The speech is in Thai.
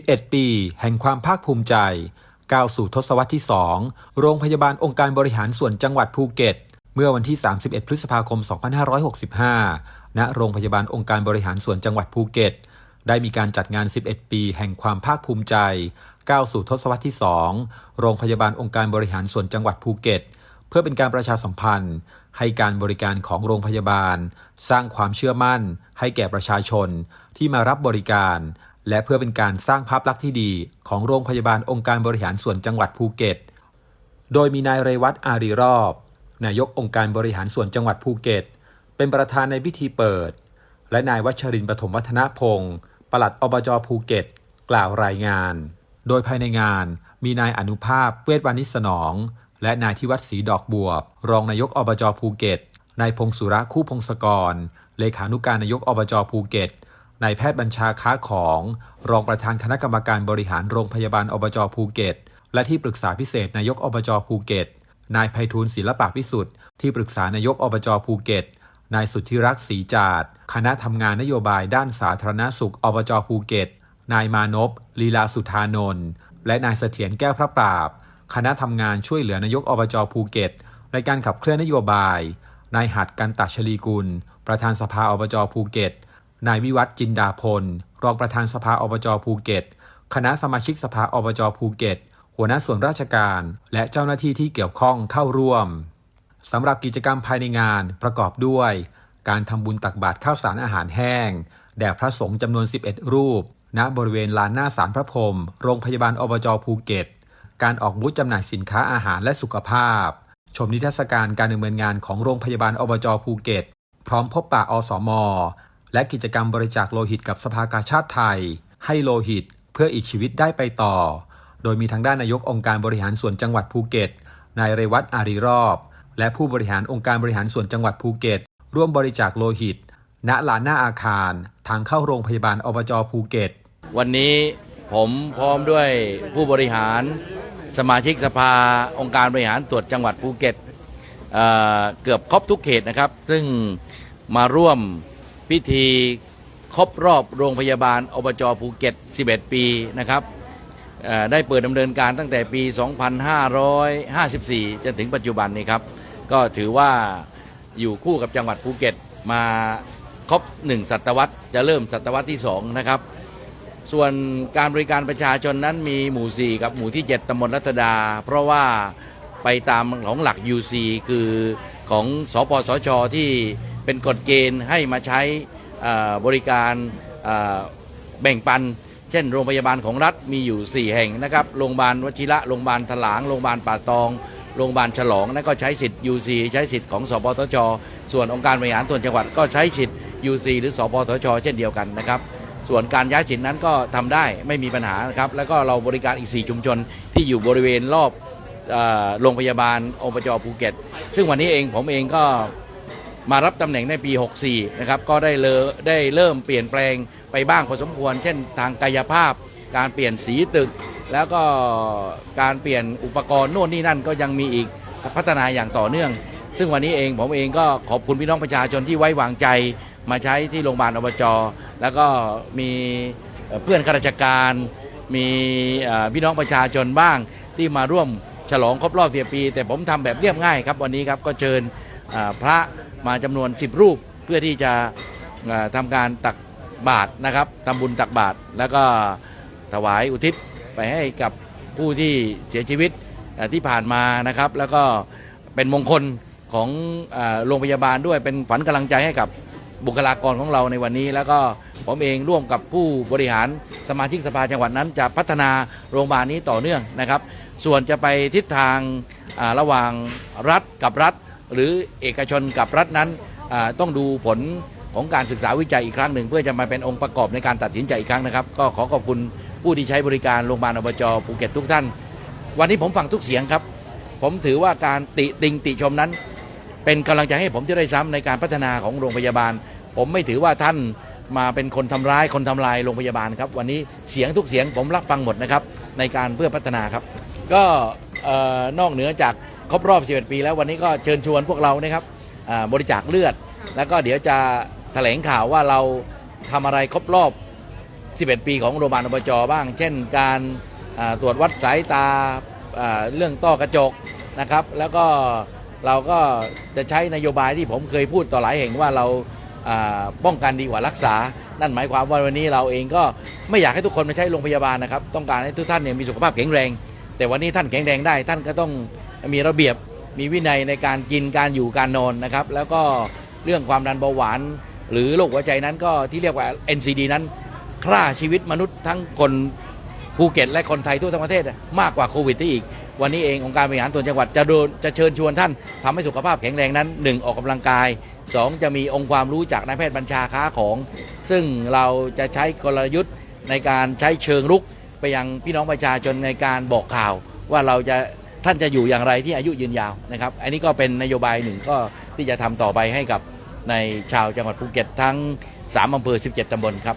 11 ปี แห่งความภาคภูมิใจก้าวสู่ทศวรรษที่ 2 โรงพยาบาลองค์การบริหารส่วนจังหวัดภูเก็ต เมื่อวันที่ 31 พฤษภาคม 2565 ณ โรงพยาบาลองค์การบริหารส่วนจังหวัดภูเก็ต ได้มีการจัดงาน 11 ปี แห่งความภาคภูมิใจก้าวสู่ทศวรรษที่ 2 โรงพยาบาลองค์การบริหารส่วนจังหวัดภูเก็ต เพื่อเป็นการประชาสัมพันธ์ ให้การบริการของโรงพยาบาล สร้างความเชื่อมั่น ให้แก่ประชาชนที่มารับบริการ และเพื่อเป็นการสร้างภาพลักษณ์ที่ดีของโรงพยาบาลองค์การบริหารส่วนจังหวัดภูเก็ต โดยมีนายเรวัตอารีรอบ นายกองค์การบริหารส่วนจังหวัดภูเก็ต เป็นประธานในพิธีเปิด และนายวัชรินปฐมวัฒนพงศ์ปลัดอบจภูเก็ต กล่าวรายงาน โดยภายในงานมีนายอนุภาพเวทวานิสนอง และนายทิวัตรศรีดอกบัวรองนายกอบจภูเก็ต นายพงสุระคู่พงศกร เลขานุการนายกอบจภูเก็ต นายแพทย์บัญชาค้าของ รองประธานคณะกรรมการบริหารโรงพยาบาลอบจภูเก็ต และที่ปรึกษาพิเศษนายกอบจภูเก็ต นายไพฑูรย์ศิลปะพิสุทธิ์ที่ปรึกษานายกอบจภูเก็ต นายสุทธิรักษ์ศรีจาดคณะทำงานนโยบายด้านสาธารณสุขอบจภูเก็ต นายมานพลีลาสุธานนท์และนายเสถียรแก้วพระปราบ คณะทำงานช่วยเหลือนายกอบจภูเก็ต ในการขับเคลื่อนนโยบายนายหัดกันตัชลีกุล ประธานสภาอบจภูเก็ต นายวิวัฒจินดาพล รองประธานสภาอบจภูเก็ต คณะสมาชิกสภาอบจภูเก็ต หัวหน้าส่วนราชการ และเจ้าหน้าที่ที่เกี่ยวข้องเข้าร่วมสำหรับกิจกรรมภายในงานประกอบด้วย การทำบุญตักบาตรข้าวสารอาหารแห้ง แด่พระสงฆ์จำนวน 11 รูป ณบริเวณลานหน้าศาลพระพรมโรงพยาบาลอบจภูเก็ต การออกบูธจำหน่ายสินค้าอาหารและสุขภาพ ชมนิทรรศการการดำเนินงานของโรงพยาบาลอบจภูเก็ต พร้อมพบปะอสม และกิจกรรมบริจาคโลหิตกับสภากาชาติไทย ให้โลหิตเพื่ออีกชีวิตได้ไปต่อ โดยมีทางด้านนายกองค์การบริหารส่วนจังหวัดภูเก็ต นายเรวัตอารีรอบ และผู้บริหารองค์การบริหารส่วนจังหวัดภูเก็ต ร่วมบริจาคโลหิต ณลานหน้าอาคาร ทางเข้าโรงพยาบาลอบจภูเก็ต วันนี้ผมพร้อมด้วยผู้บริหารสมาชิกสภาองค์การบริหารตรวจจังหวัดภูเก็ตเเกือบครบทุกเขตนะครับ ซึ่งมาร่วม พิธีครบรอบโรงพยาบาลอบจภูเก็ต 11 ปีนะครับได้เปิดดำเนินการตั้งแต่ปี 2554 จนถึงปัจจุบันนี้ครับ ก็ถือว่าอยู่คู่กับจังหวัดภูเก็ตมาครบ 1 ศตวรรษ จะเริ่มศตวรรษที่ 2 นะครับ ส่วนการบริการประชาชนนั้นมีหมู่ 4 กับหมู่ที่ 7ตำบลรัตดา เพราะว่าไปตามของหลัก UC คือของสปสชที่ เป็นกฎเกณฑ์ให้มาใช้บริการแบ่งปัน เช่น โรงพยาบาลของรัฐมีอยู่ 4 แห่งนะครับ โรงพยาบาลวชิระ โรงพยาบาลถลาง โรงพยาบาลป่าตอง โรงพยาบาลฉลองนั่นก็ใช้สิทธิ์ UC ใช้สิทธิ์ของสปสชส่วนองค์การบริหารส่วนจังหวัดก็ใช้สิทธิ์ UC หรือสปสชเช่นเดียวกันนะครับส่วนการย้ายสิทธินั้นก็ทำได้ไม่มีปัญหานะครับ แล้วก็เราบริการอีก 4 ชุมชนที่อยู่บริเวณรอบโรงพยาบาลอบจภูเก็ต ซึ่งวันนี้เองผมเองก็ มารับตำแหน่งในปี 64 นะครับ ก็ได้เลอได้เริ่มเปลี่ยนแปลงไปบ้างพอสมควร เช่นทางกายภาพ การเปลี่ยนสีตึก แล้วก็การเปลี่ยนอุปกรณ์โน่นนี่นั่นก็ยังมีอีกพัฒนาอย่างต่อเนื่อง ซึ่งวันนี้เองผมเองก็ขอบคุณพี่น้องประชาชนที่ไว้วางใจ มาใช้ที่โรงพยาบาลอบจแล้วก็มีเพื่อนข้าราชการ มีพี่น้องประชาชนบ้างที่มาร่วมฉลองครบรอบเสียปี แต่ผมทำแบบเรียบง่ายครับวันนี้ครับก็เชิญ พระมาจำนวน 10 รูปเพื่อที่จะเอ่อทำการตักบาตรนะครับทำบุญตักบาตรแล้วก็ถวายอุทิศไปให้กับผู้ที่เสียชีวิตที่ผ่านมานะครับ แล้วก็เป็นมงคลของโรงพยาบาลด้วยเป็นฝันกำลังใจให้กับบุคลากรของเราในวันนี้ แล้วก็ผมเองร่วมกับผู้บริหารสมาชิกสภาจังหวัดนั้น จะพัฒนาโรงพยาบาลนี้ต่อเนื่องนะครับ ส่วนจะไปทิศทางระหว่างรัฐกับรัฐ หรือเอกชนกับรัฐนั้นต้องดูผลของการศึกษาวิจัยอีกครั้งหนึ่ง เพื่อจะมาเป็นองค์ประกอบในการตัดสินใจอีกครั้งนะครับ ก็ขอขอบคุณผู้ที่ใช้บริการโรงพยาบาลอบจภูเก็ตทุกท่าน วันนี้ผมฟังทุกเสียงครับ ผมถือว่าการติติงติชมนั้น เป็นกำลังใจให้ผมจะได้ซ้ำในการพัฒนาของโรงพยาบาล ผมไม่ถือว่าท่านมาเป็นคนทำร้ายคนทำลายโรงพยาบาลครับ วันนี้เสียงทุกเสียงผมรับฟังหมดนะครับในการเพื่อพัฒนาครับ ก็นอกเหนือจาก ครบรอบ 11 ปี แล้ววันนี้ก็เชิญชวนพวกเรานะครับอ่าบริจาคเลือด แล้วก็เดี๋ยวจะแถลงข่าวว่าเราทำอะไรครบรอบ 11 ปีของโรงพยาบาลอบจบ้าง เช่น การอ่าตรวจวัดสายตาอ่าเรื่องต้อกระจกนะครับ แล้วก็เราก็จะใช้นโยบายที่ผมเคยพูดต่อหลายแห่งว่าเราอ่าป้องกันดีกว่ารักษา นั่นหมายความว่าวันนี้เราเองก็ไม่อยากให้ทุกคนมาใช้โรงพยาบาลนะครับ ต้องการให้ทุกท่านเนี่ยมีสุขภาพแข็งแรง แต่วันนี้ท่านแข็งแรงได้ท่านก็ต้อง มีระเบียบมีวินัยในการกินการอยู่การนอนนะครับ แล้วก็เรื่องความดันเบาหวาน หรือโรคหัวใจนั้นก็ที่เรียกว่า NCD นั้นฆ่าชีวิตมนุษย์ทั้งคนภูเก็ตและคนไทยทั่วทั้งประเทศมากกว่าโควิดที่อีก วันนี้เององค์การบริหารส่วนจังหวัดจะโดนจะเชิญชวนท่านทำให้สุขภาพแข็งแรงนั้น 1. ออกกำลังกาย 2. จะมีองค์ความรู้จากนายแพทย์บัญชาค้าของ ซึ่งเราจะใช้กลยุทธ์ในการใช้เชิงรุกไปยังพี่น้องประชาชนในการบอกข่าวว่าเราจะ ท่านจะอยู่อย่างไรที่อายุยืนยาวนะครับ อันนี้ก็เป็นนโยบายหนึ่งก็ที่จะทำต่อไปให้กับในชาวจังหวัดภูเก็ตทั้ง 3อำเภอ 17 ตำบลครับ